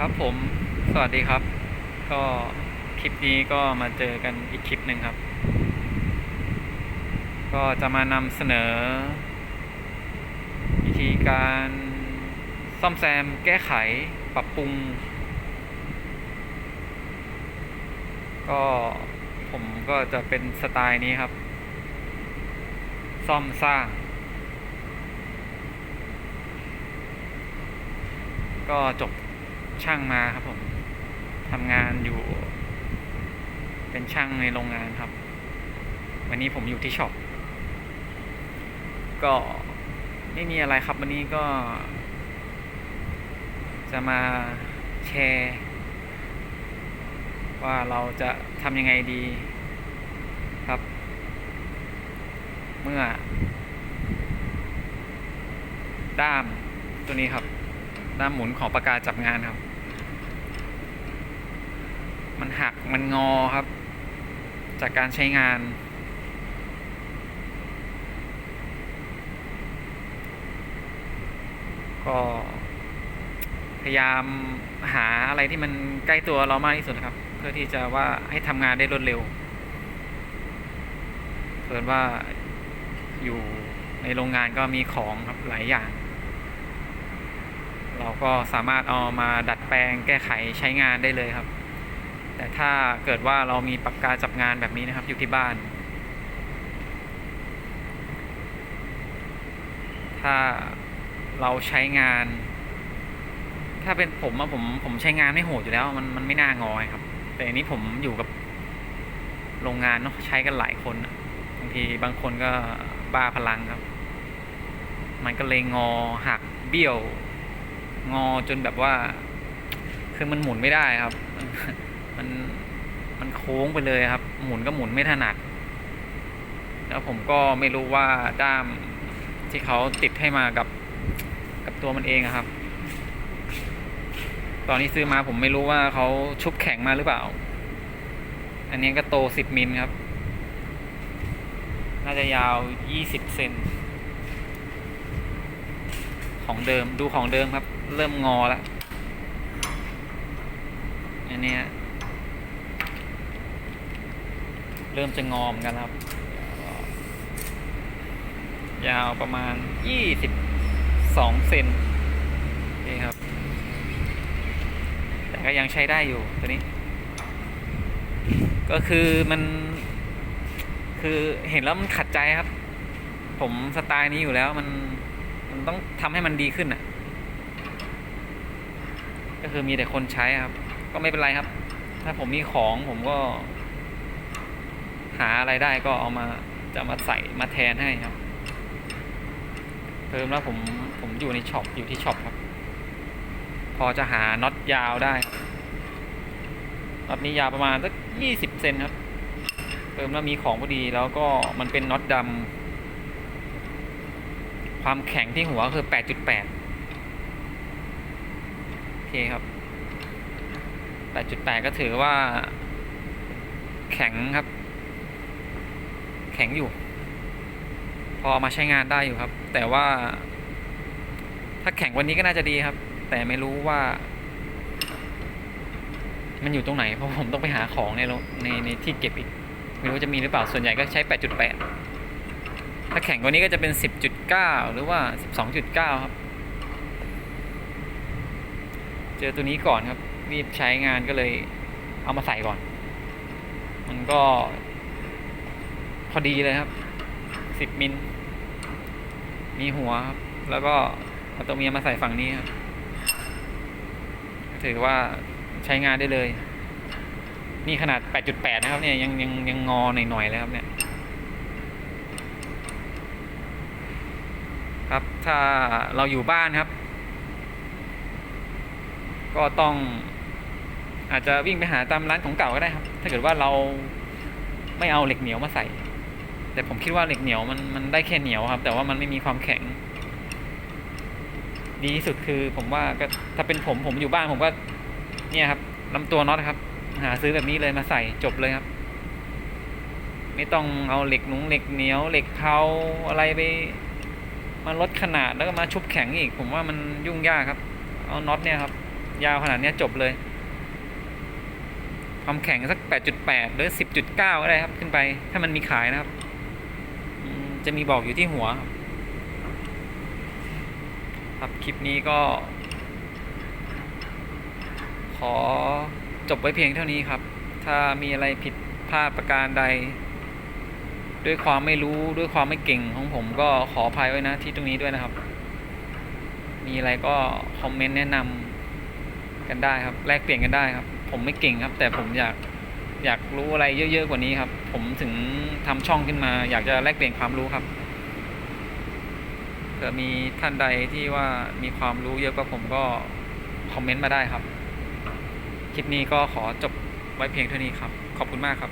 ครับผมสวัสดีครับ ก็คลิปนี้ก็มาเจอกันอีกคลิปหนึ่งครับ ก็จะมานำเสนอ วิธีการซ่อมแซมแก้ไขปรับปรุง ก็ผมก็จะเป็นสไตล์นี้ครับ ซ่อมสร้าง ก็จบ ช่างมาครับผมทำงานอยู่ เป็นช่างในโรงงานครับ วันนี้ผมอยู่ที่ช็อปก็ไม่มีอะไรครับวันนี้ก็ จะมาแชร์ ว่าเราจะทำยังไงดีครับ เมื่อ ด้ามตัวนี้ครับ ด้ามหมุนของปากกาจับงานครับ มันหักมันงอครับ จากการใช้งาน ก็พยายามหาอะไรที่มันใกล้ตัวเรามากที่สุดครับ เพื่อที่จะว่าให้ทำงานได้รวดเร็วเพิ่นว่าอยู่ในโรงงานก็มีของครับหลายอย่าง ก็สามารถเอามาดัดแปลงแก้ไขใช้งานได้เลยครับ แต่ถ้าเกิดว่าเรามีปากกาจับงานแบบนี้นะครับ อยู่ที่บ้าน ถ้าเราใช้งาน ถ้าเป็นผมอะผมผมใช้งานไม่โหดอยู่แล้ว มันมันไม่น่างอยครับ แต่อันนี้ผมอยู่กับโรงงานเนาะใช้กันหลายคนบางทีบางคนก็บ้าพลังครับ มันก็เลยงอหักเบี้ยว งอจนแบบว่า คือมันหมุนไม่ได้ครับ มันมันโค้งไปเลยครับ หมุนก็หมุนไม่ถนัด แล้วผมก็ไม่รู้ว่าด้ามที่เขาติดให้มากับกับตัวมันเองครับ ตอนนี้ซื้อมาผมไม่รู้ว่าเขาชุบแข็งมาหรือเปล่า อันนี้ก็โตสิบมิลครับ น่าจะยาวยี่สิบเซนของเดิมดูของเดิมครับ เริ่มงอแล้วอันนี้เริ่มจะงอมกันครับ ยาวประมาณยี่สิบสองเซนนี่ครับ แต่ก็ยังใช้ได้อยู่ตัวนี้ ก็คือมัน คือเห็นแล้วมันขัดใจครับ ผมสไตล์นี้อยู่แล้วมัน มันต้องทำให้มันดีขึ้นอะ ก็คือมีแต่คนใช้ครับ ก็ไม่เป็นไรครับ ถ้าผมมีของผมก็ หาอะไรได้ก็เอามาจะมาใส่มาแทนให้ครับ เพิ่มแล้วผมผมอยู่ในช็อปอยู่ที่ช็อปครับ พอจะหาน็อตยาวได้น็อตนี้ยาวประมาณสักยี่สิบเซนครับเพิ่มแล้วมีของพอดีแล้วก็มันเป็นน็อตดำความแข็งที่หัวคือแปดจุดแปด คครับแปดจุดแปดก็ถือว่า แข็งครับ แข็งอยู่ พอมาใช้งานได้อยู่ครับ แต่ว่า ถ้าแข็งวันนี้ก็น่าจะดีครับ แต่ไม่รู้ว่า มันอยู่ตรงไหน เพราะผมต้องไปหาของในรงในในที่เก็บอีก ไม่รู้จะมีหรือเปล่า ส่วนใหญ่ก็ใช้ 8.8 ถ้าแข็งกว่านี้ก็จะเป็น 10.9 หรือว่า 12.9 ครับ เจอตัวนี้ก่อนครับ รีบใช้งานก็เลยเอามาใส่ก่อน มันก็ พอดีเลยครับ10มิลมีหัวครับ แล้วก็เอาตัวเมียมาใส่ฝั่งนี้ครับถือว่าใช้งานได้เลย นี่ขนาด 8.8 นะครับ เนี่ยยังยังยังงอหน่อยๆเลยครับเนี่ย ครับถ้าเราอยู่บ้านครับ ก็ต้อง อาจจะวิ่งไปหาตามร้านของเก่าก็ได้ครับ ถ้าเกิดว่าเราไม่เอาเหล็กเหนียวมาใส่ แต่ผมคิดว่าเหล็กเหนียวมันมันได้แค่เหนียวครับ แต่ว่ามันไม่มีความแข็ง ดีที่สุดคือผมว่าก็ถ้าเป็นผมผมอยู่บ้านผมก็ เนี่ยครับลำตัวน็อตครับ หาซื้อแบบนี้เลยมาใส่จบเลยครับ ไม่ต้องเอาเหล็กหนุงเหล็กเหนียวเหล็กเผาอะไรไปมาลดขนาดแล้วก็มาชุบแข็งอีก ผมว่ามันยุ่งยากครับ เอาน็อตเนี่ยครับ ยาวขนาดนี้จบเลย ความแข็งสัก 8.8 หรือ 10.9 ก็ได้ครับ ขึ้นไป ถ้ามันมีขายนะครับ จะมีบอกอยู่ที่หัวครับครับ คลิปนี้ก็ ขอจบไว้เพียงเท่านี้ครับ ถ้ามีอะไรผิดพลาดประการใด ด้วยความไม่รู้ด้วยความไม่เก่งของผมก็ขออภัยไว้นะที่ตรงนี้ด้วยนะครับ มีอะไรก็คอมเมนต์แนะนำ กันได้ครับ แลกเปลี่ยนกันได้ครับ ผมไม่เก่งครับ แต่ผมอยากอยากรู้อะไรเยอะๆกว่านี้ครับ ผมถึงทำช่องขึ้นมา อยากจะแลกเปลี่ยนความรู้ครับเผื่อมีท่านใดที่ว่ามีความรู้เยอะกว่าผมก็คอมเมนต์มาได้ครับ คลิปนี้ก็ขอจบไว้เพียงเท่านี้ครับ ขอบคุณมากครับ